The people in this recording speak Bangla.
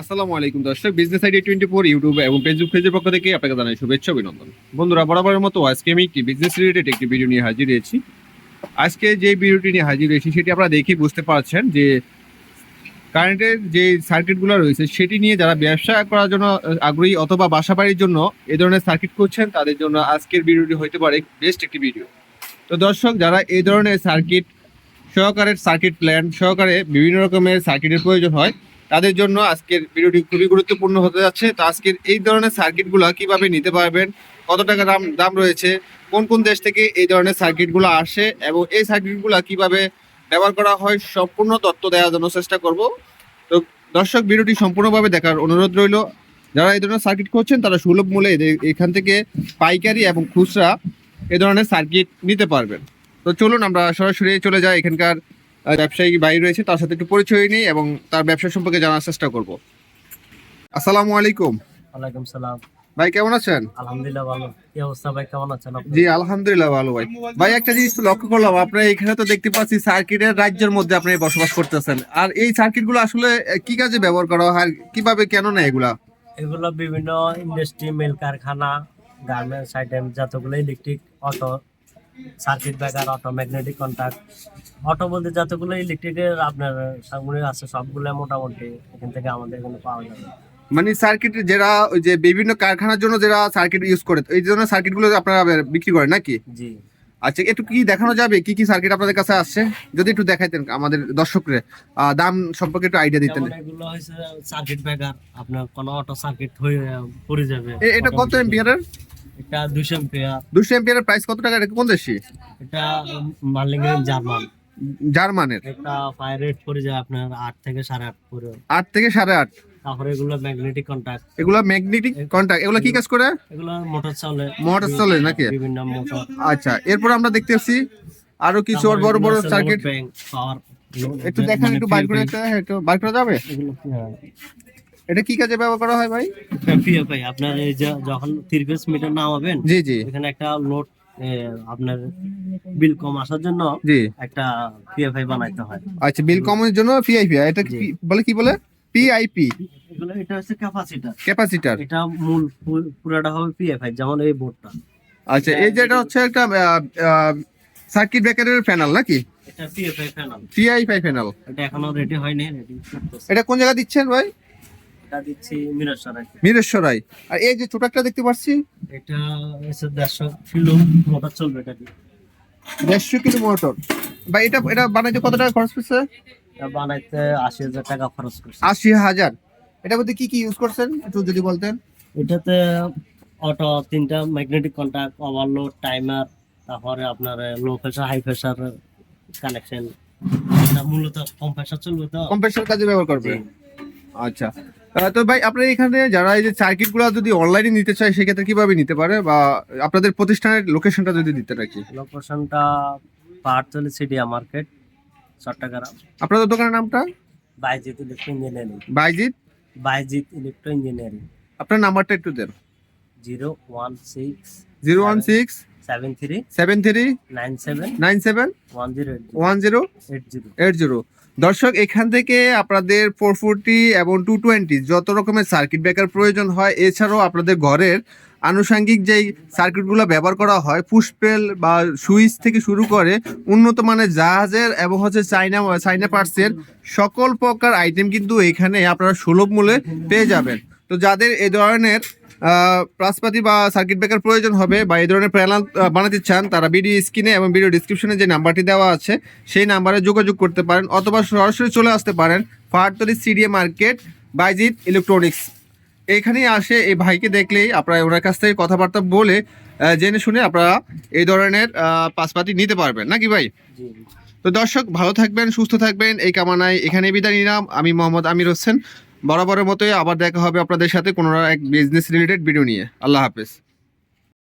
আসসালামু আলাইকুম দর্শক। Business ID twenty four YouTube এবং ফেসবুক পেজের পক্ষ থেকে আপনাকে জানাই শুভেচ্ছা, অভিনন্দন। বন্ধুরা, বরাবরের মতো আজকে আমি একটি বিজনেস রিলেটেড একটি ভিডিও নিয়ে হাজির হয়েছি। আজকে যে ভিডিওটি নিয়ে হাজির হয়েছি, সেটি আপনারা দেখেই বুঝতে পারছেন যে কারেন্টের যে সার্কিটগুলো রয়েছে, সেটি নিয়ে যারা ব্যবসা করার জন্য আগ্রহী অথবা বাসা বাড়ির জন্য এই ধরনের সার্কিট করছেন তাদের জন্য আজকের ভিডিওটি হতে পারে বেস্ট একটি ভিডিও তো দর্শক, যারা এই ধরনের সার্কিট সহকারে সার্কিট প্ল্যান সহকারে বিভিন্ন রকমের সার্কিটের প্রয়োজন হয় তাদের জন্য আজকের ভিডিওটি খুবই গুরুত্বপূর্ণ হতে যাচ্ছে। তো আজকের এই ধরনের সার্কিটগুলো কীভাবে নিতে পারবেন, কত টাকা দাম দাম রয়েছে, কোন কোন দেশ থেকে এই ধরনের সার্কিটগুলো আসে এবং এই সার্কিটগুলো কীভাবে ব্যবহার করা হয়, সম্পূর্ণ তথ্য দেওয়ার জন্য চেষ্টা করব। তো দর্শক, ভিডিওটি সম্পূর্ণভাবে দেখার অনুরোধ রইল। যারা এই ধরনের সার্কিট করছেন তারা সুলভ মূল্যে এখান থেকে পাইকারি এবং খুচরা এই ধরনের সার্কিট নিতে পারবেন। তো চলুন আমরা সরাসরি চলে যাই এখানকার ব্যবসায়ী ভাই রয়েছে তার সাথে একটু পরিচয় নিই এবং তার ব্যবসা সম্পর্কে জানার চেষ্টা করব। আসসালামু আলাইকুম। ওয়ালাইকুম সালাম। ভাই কেমন আছেন? আলহামদুলিল্লাহ ভালো। কি অবস্থা ভাই? কেমন আছেন আপনি? জি আলহামদুলিল্লাহ ভালো ভাই। ভাই একটা জিনিস লক্ষ্য করলাম আপনার এখানে তো দেখতে পাচ্ছি সার্কিটের রাজ্যের মধ্যে আপনি বসবাস করতেছেন। আর এই সার্কিটগুলো আসলে কি কাজে ব্যবহার করা হয় কীভাবে কেন না এগুলা? এগুলো বিভিন্ন ইন্ডাস্ট্রি মিল কারখানা গার্মেন্টস আইটেম যতগুলো electric auto circuit breaker auto magnetic contact auto বলতে যতগুলো ইলেকট্রিকের আপনার সামগ্রী আছে সবগুলো মোটামুটি এখান থেকে আমাদের এখানে পাওয়া যাবে। মানে সার্কিট যারা ওই যে বিভিন্ন কারখানার জন্য যারা সার্কিট ইউজ করে এই জন্য সার্কিটগুলো আপনারা বিক্রি করেন নাকি? জি। আচ্ছা একটু কি দেখানো যাবে? কি কি সার্কিট আপনাদের কাছে আসছে? যদি একটু দেখাইতেন আমাদের দর্শকরে দাম সম্পর্কে একটু আইডিয়া দিতেন। এগুলো হয়েছে সার্কিট ব্রেকার আপনার কোনো অটো সার্কিট হয়ে পড়ে যাবে। এটা কত এম্পিয়ারের এটা দুশো এম্পিয়ার দুশো এম্পিয়ারের প্রাইস কত টাকা? এটা কোন দেশি? এটা মার্লিংয়ের জার্মান। জার্মানের? একটা ফায়ার রেট পড়ে যায় আপনার আট থেকে সাড়ে আট পরে। আট থেকে সাড়ে আট। তারপরে এগুলো ম্যাগনেটিক কন্ট্যাক্ট এগুলো ম্যাগনেটিক কন্ট্যাক্ট এগুলো কি কাজ করে? এগুলো মোটর চলে। মোটর চলে নাকি? বিভিন্ন মোটর আচ্ছা এরপর আমরা দেখতে পাচ্ছি আরও কিছু বড় বড় সার্কিট একটু দেখান একটু বাইর করে একটু বাইর করা যাবে? হ্যাঁ। এটা কি কাজে ব্যবহার করা হয় ভাই? পিএফআই আপনার এই যে যখন ফেজ মিটার নামাবেন জি জি। এখানে একটা লোড আপনার বিল কম আসার জন্য জি। একটা পিএফআই বানাইতে হয়। আচ্ছা বিল কমের জন্য পিআইপি এটা কি বলে কি বলে? পিআইপি এটা হচ্ছে ক্যাপাসিটার। ক্যাপাসিটার। এটা মূল পুরাটা হবে পিএফআই যেমন এই বোর্ডটা। আচ্ছা এই যে এটা হচ্ছে একটা সার্কিট ব্রেকারের প্যানেল নাকি? এটা পিএফআই প্যানেল পিআইপি প্যানেল এটা এখনও রেডি হয়নি এটা কোন জায়গা দিচ্ছেন ভাই? এটা দিচ্ছি মিরেশ্বরাই আর এই যে ছোট একটা দেখতে পাচ্ছি এটা হচ্ছে দেড়শো কিলো মোটর চলবে এটা দিয়ে। দেড়শো কিলো মোটর। ভাই এটা এটা বানাইতে কত টাকা খরচ করছে? বানাইতে আশি হাজার টাকা খরচ করছে। আশি হাজার। এটা মধ্যে কি কি ইউজ করছেন? একটু যদি বলতেন। এটাতে অটো তিনটা ম্যাগনেটিক কন্ট্যাক্ট ওভারলোড টাইমার তারপরে আপনার low pressure high pressure connection এটা মূলত কম প্রেশার চলবে তো? কম্প্রেসার কাজে ব্যবহার করবে। আচ্ছা। তো ভাই আপনার এখানে যারা এই যে সার্কিটগুলো যদি অনলাইনে নিতে চায় সেক্ষেত্রে কীভাবে নিতে পারে? বা আপনাদের প্রতিষ্ঠানের লোকেশনটা যদি দিতে রাখি লোকেশনটা পাহাড়তলি সিডিয়া মার্কেট চট্টগ্রাম আপনাদের দোকানের নামটা? বাইজিৎ ইলেকট্রো ইঞ্জিনিয়ারিং বাইজিৎ বাইজিৎ ইলেকট্রো ইঞ্জিনিয়ারিং আপনার নাম্বারটা একটু দেন। Zero one six zero one six seven three seven three nine seven nine seven one zero. One zero eight zero. Eight zero. দর্শক, এখান থেকে আপনাদের ফোর ফোরটি এবং টু টোয়েন্টি যত রকমের সার্কিট ব্রেকার প্রয়োজন হয়, এছাড়াও আপনাদের ঘরের আনুষঙ্গিক যেই সার্কিটগুলো ব্যবহার করা হয় পুষ্পেল বা সুইচ থেকে শুরু করে উন্নত মানের জাহাজের এবং হচ্ছে চাইনা চাইনা পার্টসের সকল প্রকার আইটেম কিন্তু এখানে আপনারা সুলভ মূল্যে পেয়ে যাবেন। তো যাদের এ ধরনের প্লাসপাতি বা সার্কিট ব্রেকার প্রয়োজন হবে বা এই ধরনের প্যানেল বানাতে চান তারা ভিডিও স্ক্রিনে এবং ভিডিও ডিসক্রিপশনে যে নাম্বারটি দেওয়া আছে সেই নাম্বারে যোগাযোগ করতে পারেন অথবা সরাসরি চলে আসতে পারেন পাহাড়তলি সিডিএ মার্কেট বাইজিৎ ইলেকট্রনিক্স। এইখানেই আসে এই ভাইকে দেখলেই আপনারা ওনার কাছ থেকে কথাবার্তা বলে জেনে শুনে আপনারা এই ধরনের আহ, পাসপাতি নিতে পারবেন। নাকি ভাই? তো দর্শক ভালো থাকবেন সুস্থ থাকবেন এই কামনায় এখানে বিদায় নিলাম। আমি মোহাম্মদ আমির হোসেন। বরাবরের মতোই আবার দেখা হবে আপনাদের সাথে কোনো এক বিজনেস রিলেটেড ভিডিও নিয়ে। আল্লাহ হাফেজ।